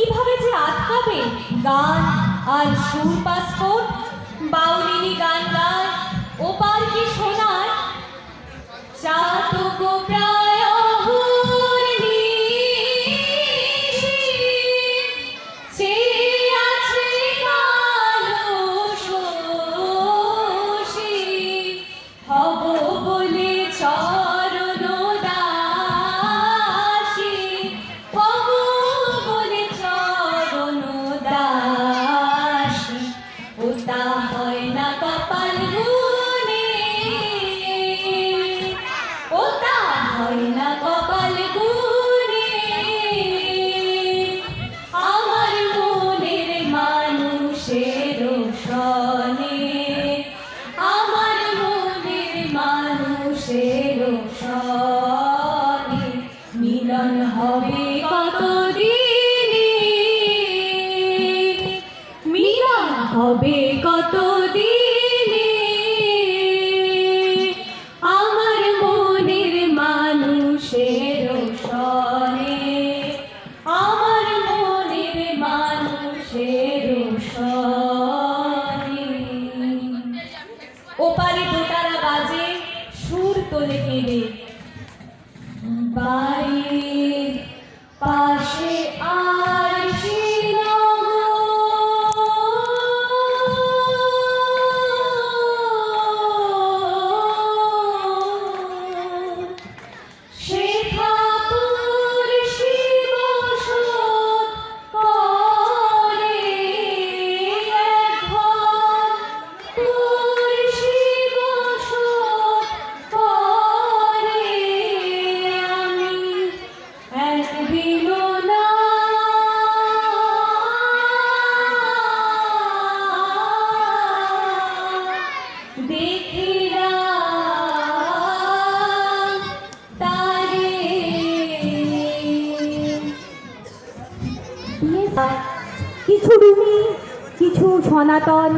কীভাবে যে আটকাবে? গান আর সুর পাসপোর্ট বাউলিনি গান আমার মানুষের আমার মানুষের সনে মিলন হবে সুর তোলে কিছু রুমি কিছু সনাতন